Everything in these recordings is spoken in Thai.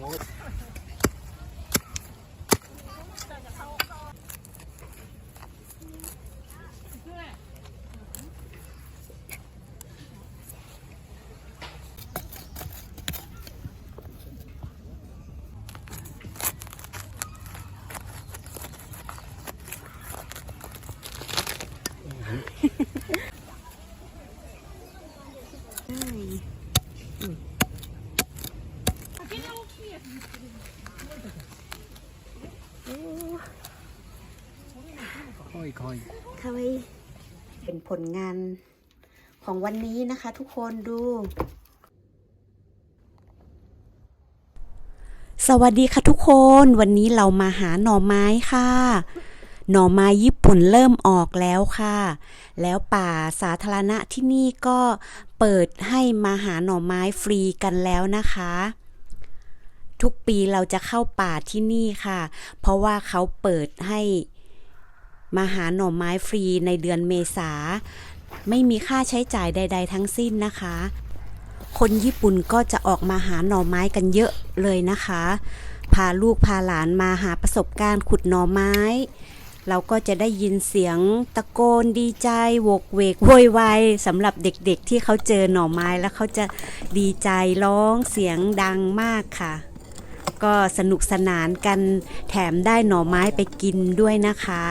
Вот. เป็นผลงานของวันนี้นะคะทุกคนดู สวัสดีค่ะทุกคนวันนี้เรามาหาหน่อไม้ค่ะ หน่อไม้ญี่ปุ่นเริ่มออกแล้วค่ะ แล้วป่าสาธารณะที่นี่ก็เปิดให้มาหาหน่อไม้ฟรีกันแล้วนะคะทุกปีเราจะเข้าป่าที่นี่ค่ะ เพราะว่าเขาเปิดให้ มาหาหน่อไม้ฟรีในเดือนเมษา ไม่มีค่าใช้จ่ายใด ๆ ทั้งสิ้นนะคะ คนญี่ปุ่นก็จะออกมาหาหน่อไม้กันเยอะเลยนะคะ พาลูกพาหลานมาหาประสบการณ์ขุดหน่อไม้ เราก็จะได้ยินเสียงตะโกนดีใจโวกเวกโวยวายสำหรับเด็กๆ ที่เขาเจอหน่อไม้แล้วเขาจะดีใจร้องเสียงดังมากค่ะก็สนุกสนานกันแถมได้หน่อไม้ไปกินด้วยนะคะ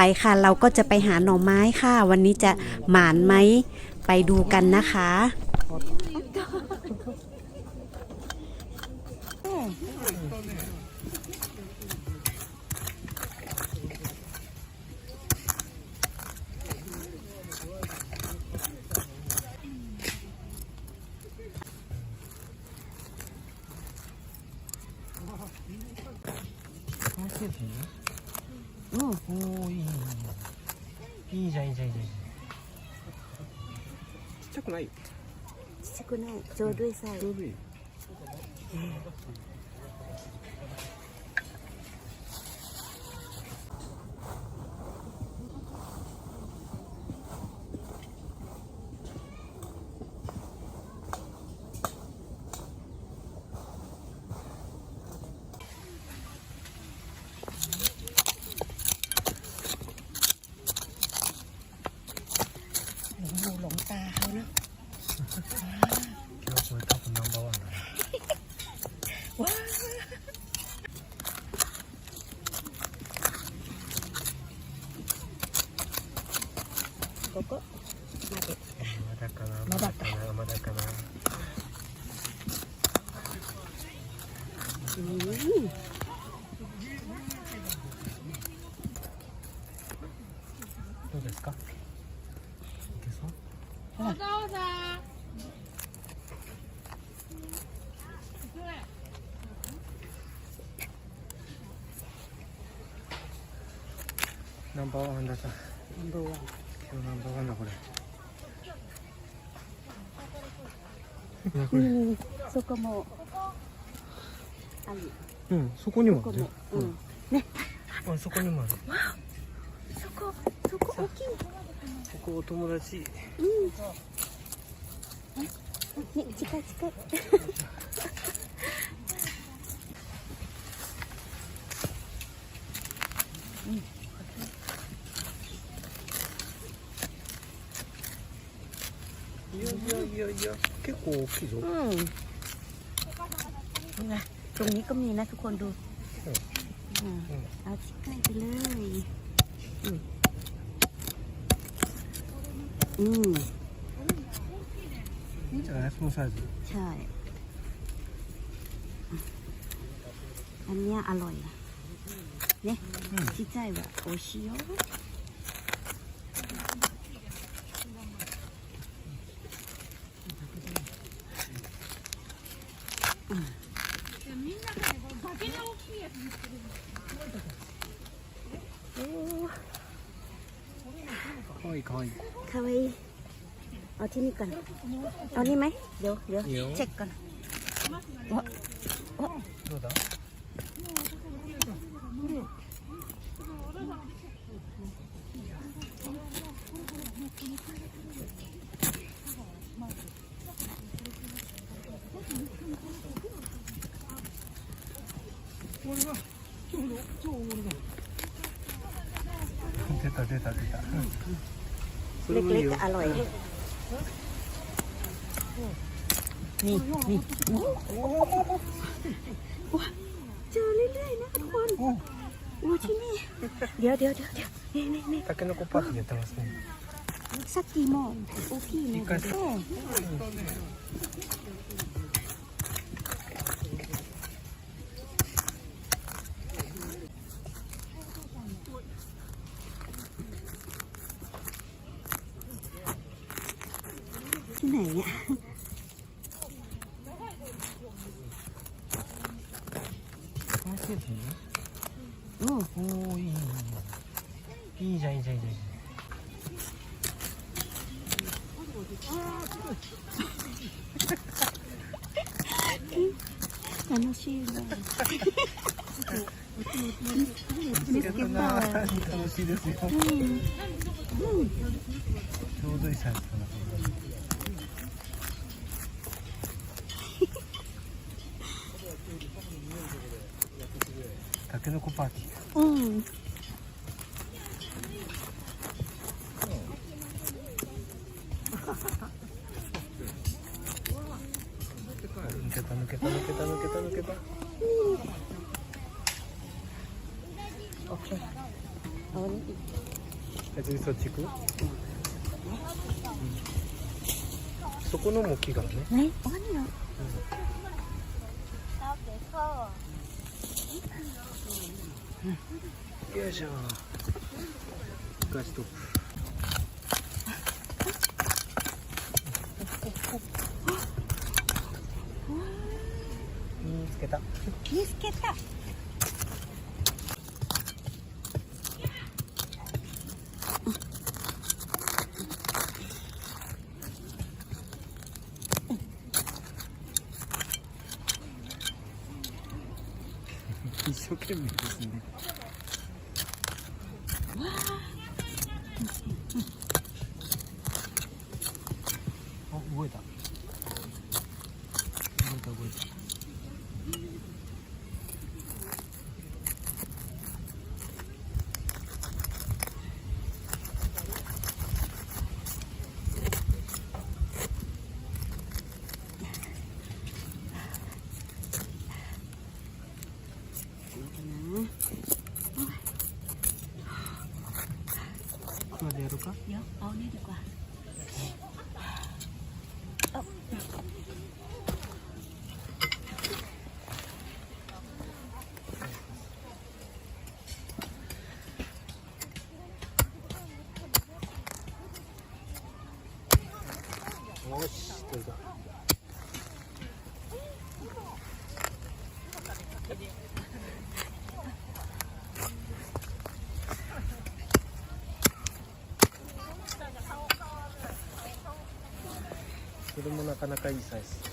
ไปค่ะ เราก็จะไปหาหน่อไม้ค่ะ วันนี้จะหมานไหมไปดูกันนะคะเสียบ うん。おおいい。ねいいじゃんいいじゃんいいじゃん。ちっちゃくない？よちっちゃくない。ちょうどいいサイちょうどンバーワンだナンバーワン今日ナンバーワンだこれ。これうんそこもある。うんそこにもあるうん。あそこにもある。そこそこ大きい。ここお友達。うん。ね近い近いい結構大きいぞ อืมนี่ไงตรงนี้ก็มีนะทุกคนดูอืมเอาชิคใกล้ไปเลยอืมอืม いいんじゃないそのサイズ ใช่อันเนี้ยอร่อยนะเนี่ยชิใจว่าโอชิโย ที่นี่ก่อน เอานี่ไหม เดี๋ยวเดี๋ยว เดี๋ยว เช็คก่อน どうだ れは超の超大物だ出た出た出たそれもいいよ ๆ อร่อย นี่นี่เจอเรื่อยๆนะทุกคนโอ้ที่นี่ เดี๋ยวเดี๋ยวเดี๋ยวเดี๋ยวนี่นี่นี่ตะกันนกปักเนี่ยตลอดเลยสักกี่โมงโอ้พี่เนี่ย 楽しいですよ。ちょうどいいサイズかな タケノコパーティー。อืม 大きいからね。ね、よいしょ。ガストップ。見つけた。見つけた。 누구요? 어느 누가? 어. 오씨, 대박. れもなかなかいいサイズ。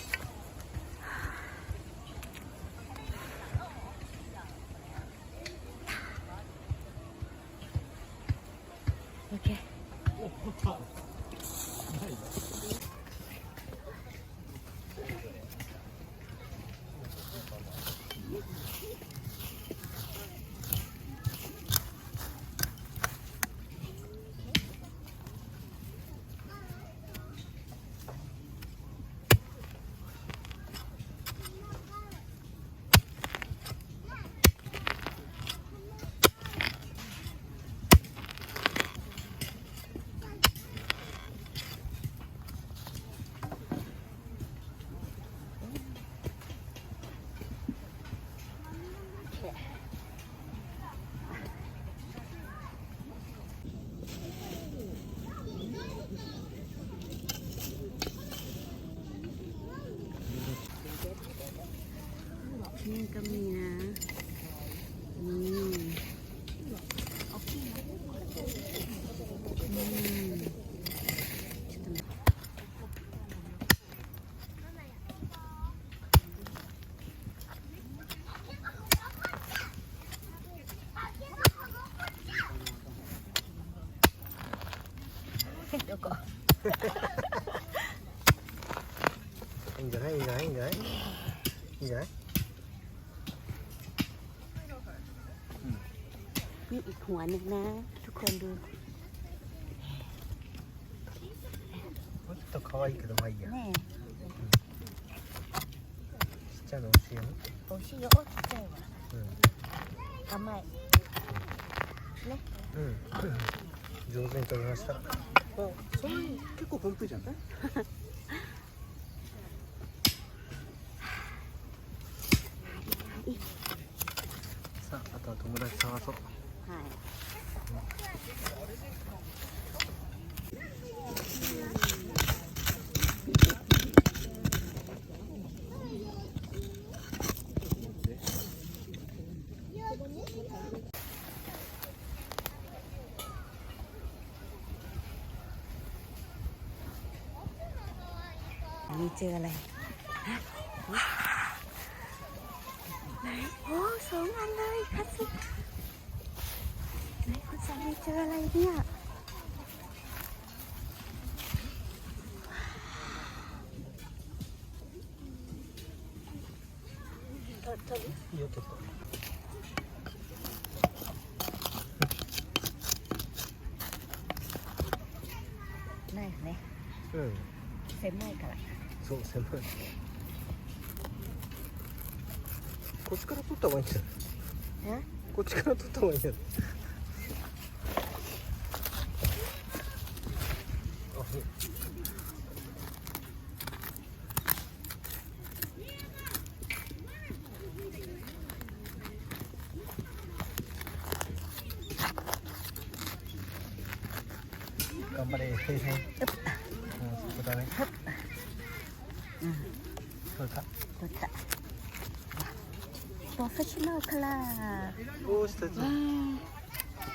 นี่ก็มี หัวหนึ่งนะ ทุกคนดู もうちょっと可愛いけどまあいいや แน่ ちっちゃいの欲しいよね โอชิโยโอชิเจ้ว่ะ うん ทำไม うん上手に撮りましたあそんなに結構分布じゃない นี้เจออะไรฮะไหนโอ้สองอันเลยคัสสิไหนคุณสามีเจออะไรเนี่ย そう狭いこっちから撮った方がいいんじゃない？え？こっちから撮った方がいいんじゃないあほ頑張れ、へいへい。うん、そこだね。うんそうだ。撮ったプロフェッショナルカラーおー、下地わ。ー赤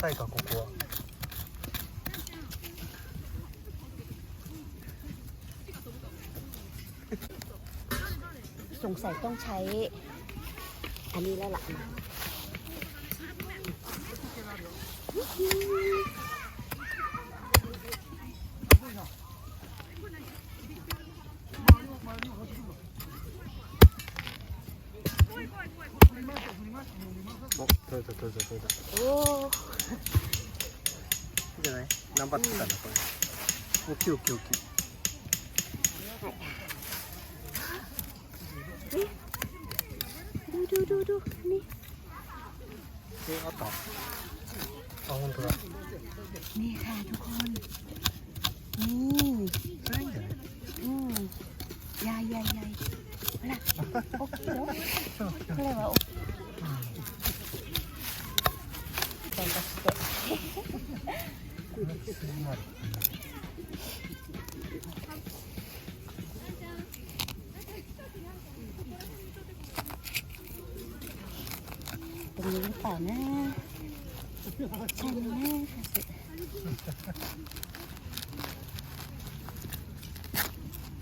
ょっと土硬いか、ここは。 สงสัยต้องใช้ อันนี้แล้วล่ะ 頑張ってきたな、これ。大きい、大きい、大きい。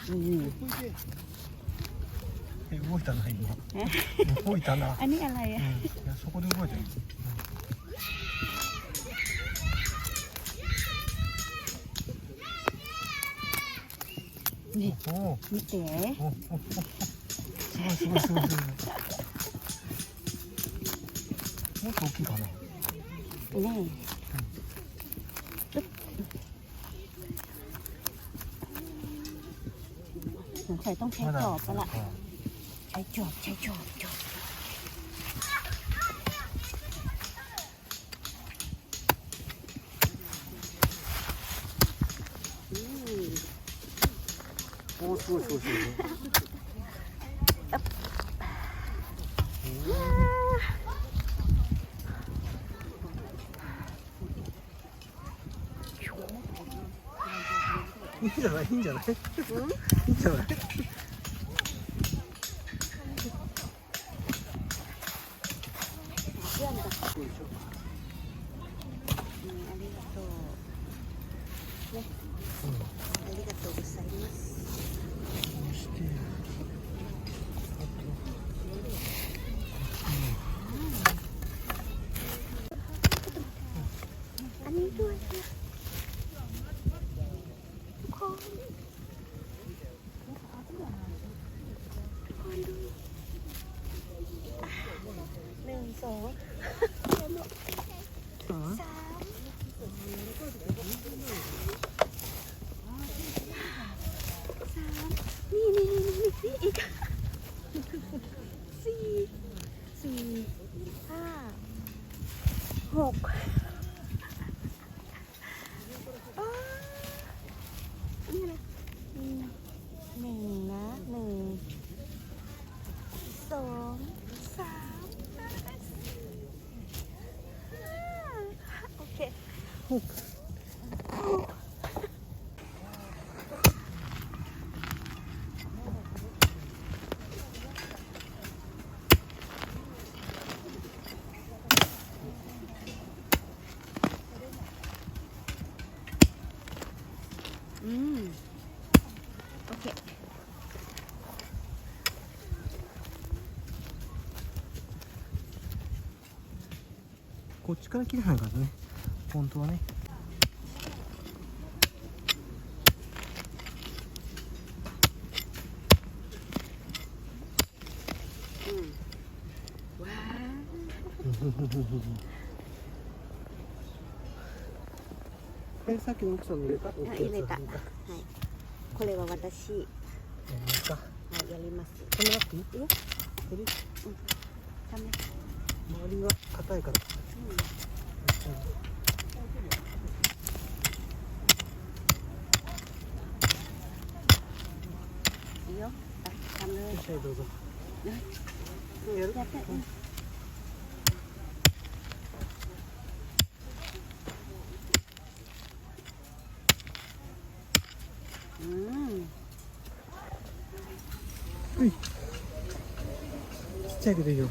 นะนี่ え、動いたな、今。え動いたな。 อันนี้อะไร うん、อ่ะ いや、そこで動いたよ。 นี่ おお。 มีเก๋ おおおおすごいすごいすごいすごいもっと大きいかな นี่ งสัยต้องใช้จอบแลละใช้จอบใช้จอบจอบโอ้ช่วยช่วยช่ いいんじゃない？いいんじゃない、いいんじゃない？嗯。力切れないからね。本当はね。これさっきの奥さんの入れた。入れた。はい。これは私。やりますか。はいやります。止めなくていい？よ、うん、試め周りが硬いから。いいよ。あダメはいどうぞうん。やって。うん。うん。ちっちゃいけどいいよ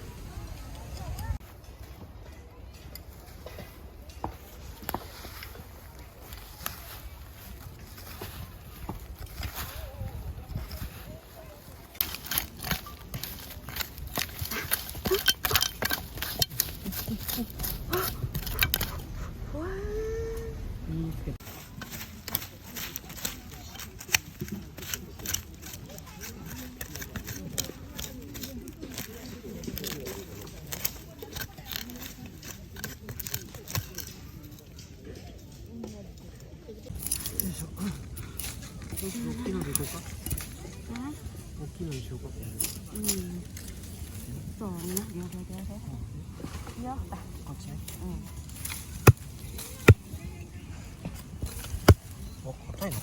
필요 없다. 그렇지. 응. 어, 갔다 이거.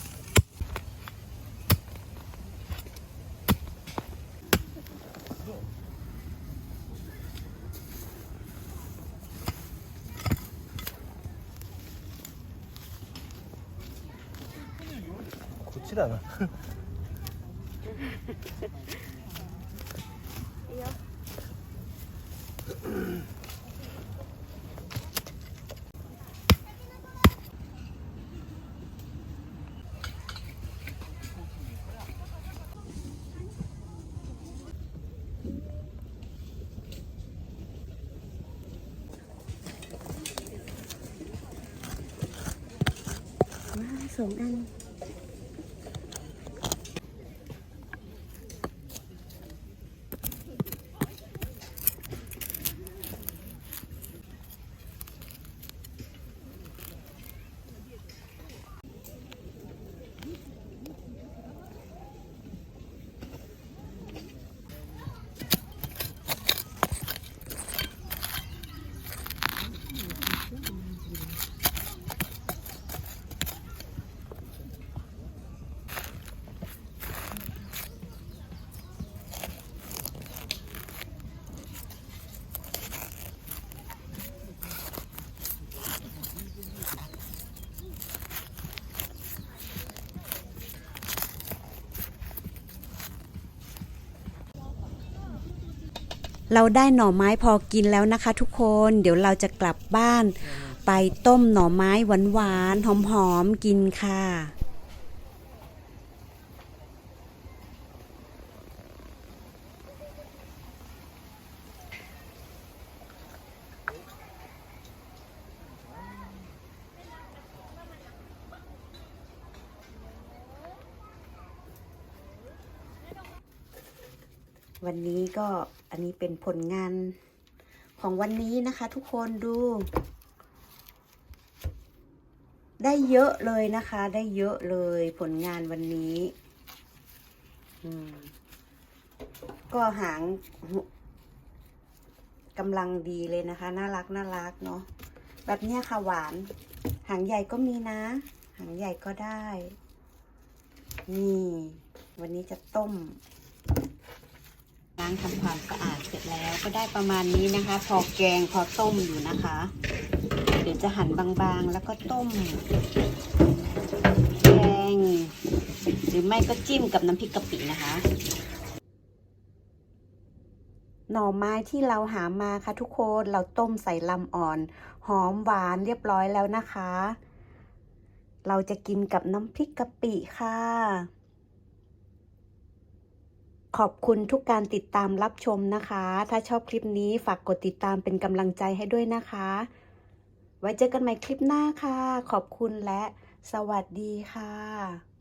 그렇지 않아. wow, sườn ăn. เราได้หน่อไม้พอกินแล้วนะคะ ทุกคน เดี๋ยวเราจะกลับบ้าน ไปต้มหน่อไม้หวานๆหอมๆกินค่ะวันนี้ก็ อันนี้เป็นผลงานของวันนี้นะคะทุกคนดู ได้เยอะเลยนะคะ ได้เยอะเลยผลงานวันนี้ก็หางกำลังดีเลยนะคะ น่ารักน่ารักเนาะแบบเนี้ยค่ะหวาน หางใหญ่ก็มีนะ หางใหญ่ก็ได้ นี่ วันนี้จะต้ม ล้างทำความสะอาดเสร็จแล้วก็ได้ประมาณนี้นะคะ พอแกงพอต้มอยู่นะคะ เดี๋ยวจะหั่นบางๆแล้วก็ต้ม แกง หรือไม่ก็จิ้มกับน้ำพริกกะปินะคะ หน่อไม้ที่เราหามาค่ะทุกคนเราต้มใส่ลำอ่อน หอมหวานเรียบร้อยแล้วนะคะ เราจะกินกับน้ำพริกกะปิค่ะ ขอบคุณทุกการติดตามรับชมนะคะ ถ้าชอบคลิปนี้ฝากกดติดตามเป็นกำลังใจให้ด้วยนะคะ ไว้เจอกันใหม่คลิปหน้าค่ะ ขอบคุณและสวัสดีค่ะ